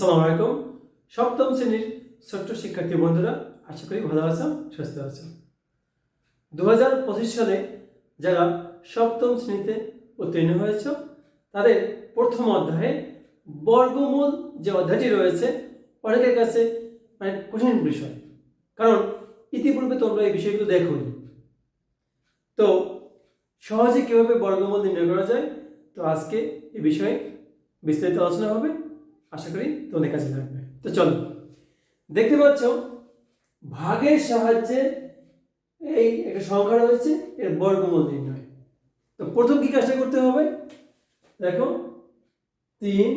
আসসালামু আলাইকুম। সপ্তম শ্রেণির ছোট্ট শিক্ষার্থী বন্ধুরা, আশা করি ভালো আছো, সুস্থ আছো। দু হাজার পঁচিশ সালে যারা সপ্তম শ্রেণীতে উত্তীর্ণ হয়েছ, তাদের প্রথম অধ্যায়ে বর্গমূল যে অধ্যায়টি রয়েছে, অনেকের কাছে মানে কঠিন বিষয়। কারণ ইতিপূর্বে তোমরা এই বিষয়গুলো দেখোনি। তো সহজে কীভাবে বর্গমূল নির্ণয় করা যায়, তো আজকে এই বিষয়ে বিস্তারিত আলোচনা হবে। আশা করি তোমাদের কাছে লাগবে তো চলো, দেখতে পাচ্ছ, ভাগের সাহায্যে এই একটা সংখ্যা রয়েছে, এর বর্গমূল নির্ণয়। তো প্রথম কি কাজটা করতে হবে? দেখো, তিন,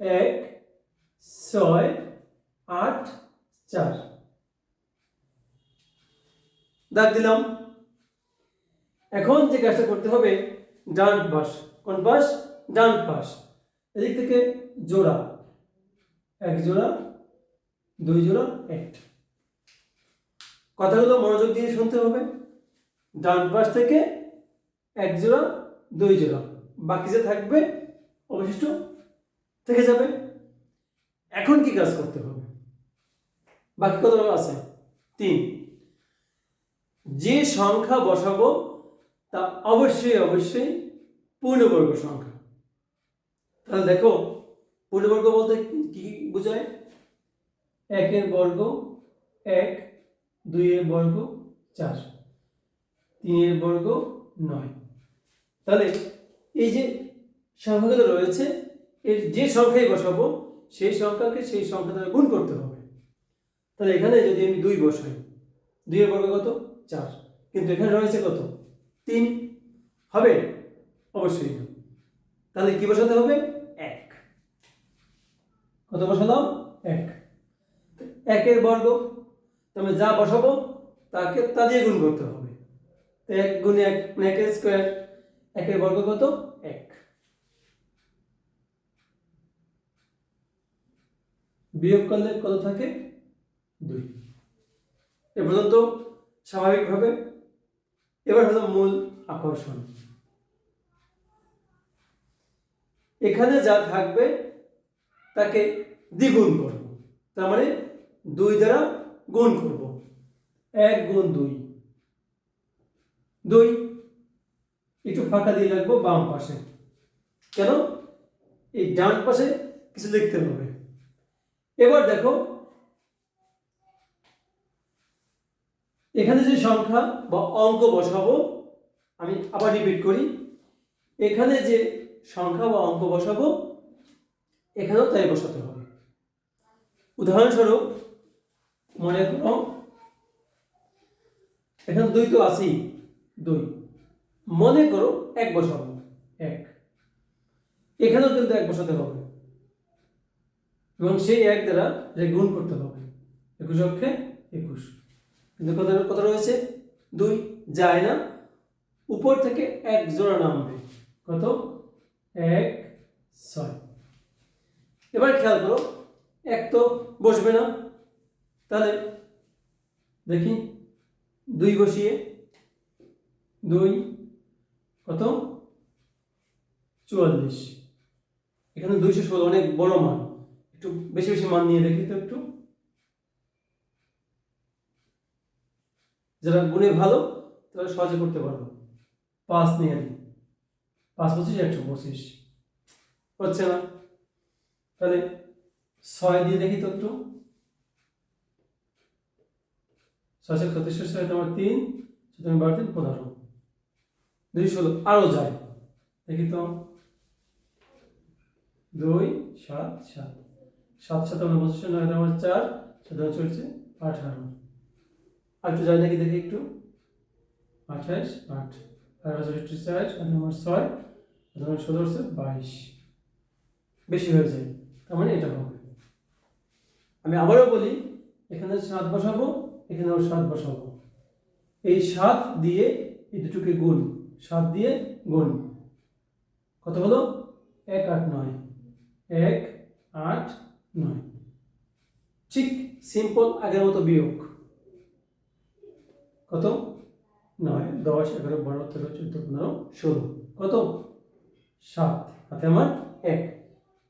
এক, ছয়, আট, চার। দাগ দিলাম। এখন যে কাজটা করতে হবে, ডান পাশ। কোন পাশ? ডান পাশ। এদিক থেকে জোড়া। এক জোড়া, দুই জোড়া একটা কথাগুলো মনোযোগ দিয়ে শুনতে হবে। ডান পাশ থেকে এক জোড়া, দুই জোড়া। বাকি যে থাকবে, অবশিষ্ট থেকে যাবে। এখন কি কাজ করতে হবে? বাকি কত আছে? তিন। যে সংখ্যা বসাবো, তা অবশ্যই অবশ্যই পূর্ণবর্গ সংখ্যা। তাহলে দেখো পূর্ণবর্গ বলতে কি বোঝায়? একের বর্গ এক, দুইয়ের বর্গ চার, তিনের বর্গ নয়। তাহলে এই যে সংখ্যাগুলো রয়েছে, এর যে সংখ্যায় বসাবো, সেই সংখ্যাকে সেই সংখ্যা দ্বারা গুণ করতে হবে। তাহলে এখানে যদি আমি দুই বসাই, দুইয়ের বর্গ কত? চার। কিন্তু এখানে রয়েছে কত? তিন। হবে? অবশ্যই তাহলে কি বসাতে হবে? কত বসালাম? এক। একের বর্গ তবে যা বসাবো, তাকে তা দিয়ে গুণ করতে হবে। এক গুণে এক মানে একের স্কোয়ার একের বর্গ কত? এক। বিয়োগ করলে কত থাকে? দুই। এ পর্যন্ত স্বাভাবিকভাবে। এবার হলো মূল আকর্ষণ। এখানে যা থাকবে তাকে দ্বিগুণ করব। তার মানে দুই দ্বারা গুণ করব। এক গুণ দুই। দুই, একটু ফাঁকা দিয়ে রাখব বাম পাশে। কেন? এই ডান পাশে কিছু লিখতে হবে। এবার দেখো, এখানে যে সংখ্যা বা অঙ্ক বসাবো, আমি আবার রিপিট করি। এখানে যে সংখ্যা বা অঙ্ক বসাবো এখানেও তাই বসাতে হবে। উদাহরণস্বরূপ, মনে করো, এখানে দুই তো আছেই, দুই। মনে করো এক বসাবো, এক। এখানেও কিন্তু এক বসাতে হবে। এবং সেই এক দ্বারা গুণ করতে হবে। একুশ অক্ষে একুশ। কিন্তু কত কত রয়েছে? দুই। যায় না। উপর থেকে এক জোড়া নামবে। কত? এক, ছয়। এবার খেয়াল করো, এক তো বসবে না। তাহলে দেখি, দুই বসিয়ে, দুই, কত? চুয়াল্লিশ। এখানে দুইশো ষোলো, অনেক বড় মান। একটু বেশি বেশি মান নিয়ে দেখি তো একটু। যারা গুণে ভালো, তারা সহজে করতে পারব। পাঁচ নিয়ে পাঁচ পঁচিশ, একশো পঁচিশ। হচ্ছে না। তাহলে ছয় দিয়ে দেখি তো একটু। ছয় ছয় ছত্রিশ, ছয় তোমার তিন তুমি বারো, তিন, পনেরো। দুই, ষোলো, আরও যায়। দেখি তো। দুই, সাত সাত। সাত সাত পঁচিশ নয় আমার চার, সাত চলছে আঠারো। আর একটু যায় নাকি দেখি একটু। আঠাশ, আট। আঠারো চার নম্বর ছয় ষোলো বাইশ। বেশি হয়ে যায়। তার মানে এটা হবে। আমি আবারও বলি, এখানে সাত বসাবো, এখানেও সাত বসাবো। এই সাত দিয়ে এই দুটোকে গুণ। সাত দিয়ে গুণ। কত হলো? এক আট নয়। এক আট নয়। ঠিক সিম্পল আগের মতো বিয়োগ। কত? নয়, দশ, এগারো, বারো, তেরো, চোদ্দ, পনেরো, ষোলো। কত? সাত। হাতে আমার এক।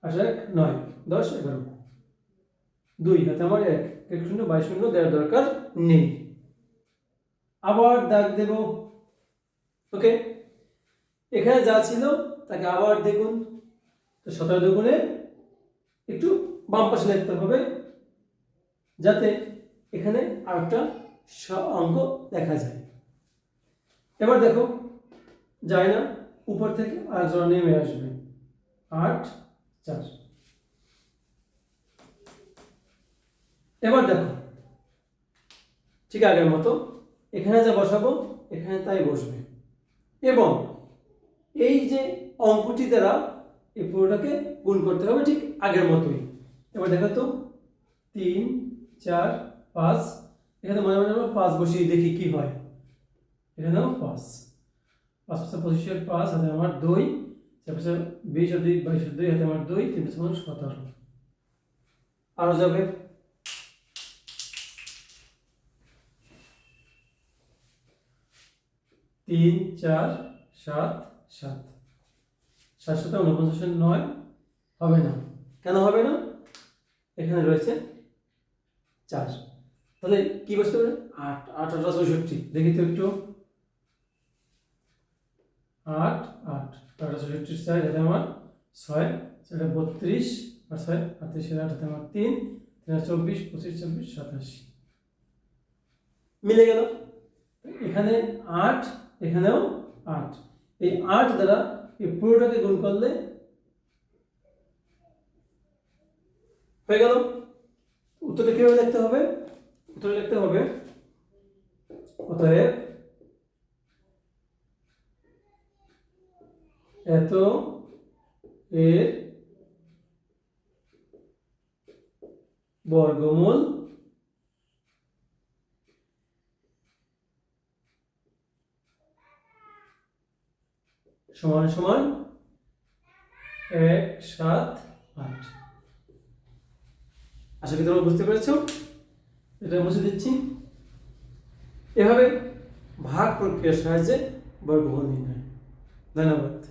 আট এক নয়, দশ, এগারো। দুই, হাতে আমার এক এক শূন্য, বাইশ শূন্য দেওয়ার দরকার নেই। আবার দাগ দেব। ওকে? এখানে যা ছিল, তাকে আবার দেখুন। তো সতেরো দুগুণে একটু বাম পাশে লিখতে হবে, যাতে এখানে আরেকটা অঙ্ক দেখা যায়। এবার দেখো, যায় না, উপর থেকে আর জোড়া নেমে আসবে। আট চার। এবার দেখো, ঠিক আগের মতো, এখানে যা বসাবো, এখানে তাই বসবে। এবং এই যে অঙ্কটি দ্বারা এই পুরোটাকে গুণ করতে হবে ঠিক আগের মতোই। এবার দেখো তো, তিন, চার, পাঁচ, এখানে মনে মনে আমরা পাঁচ বসিয়ে দেখি কি হয়। এখানেও পাঁচ। পাঁচ পাঁচটা পঁচিশের পাঁচ হাতে আমার দুই চার পাঁচটা বিশ আর দুই বাইশ দুই হাতে আমার দুই, তিন আমার সতেরো আরও যাবে। তিন, চার, সাত সাত। সাত সাথে উনপঞ্চাশের নয়, হবে না। কেন হবে না? এখানে রয়েছে চার। তাহলে কি বসতে পারে? আট আট আঠারো চৌষট্টি দেখি তো একটু। আট আট। আঠারো চৌষট্টির চার এটা আমার ছয়, সেটা বত্রিশ, আর ছয় আটত্রিশের আট হাতে আমার তিন তিন চব্বিশ, পঁচিশ চব্বিশ সাতাশি। মিলে গেল? এখানে আট, এখানেও আট। এই আট দ্বারা এই পুরোটাকে গুণ করলে হয়ে গেল? উত্তরটা কীভাবে লিখতে হবে? উত্তরে লিখতে হবে অতএব এত এর বর্গমূল সমান সমান এক সাত আট। আশা করি তোমরা বুঝতে পেরেছ? এটা মুছে দিচ্ছি। এভাবে ভাগ প্রক্রিয়ার সাহায্যে বর্গমূল নির্ণয়। ধন্যবাদ।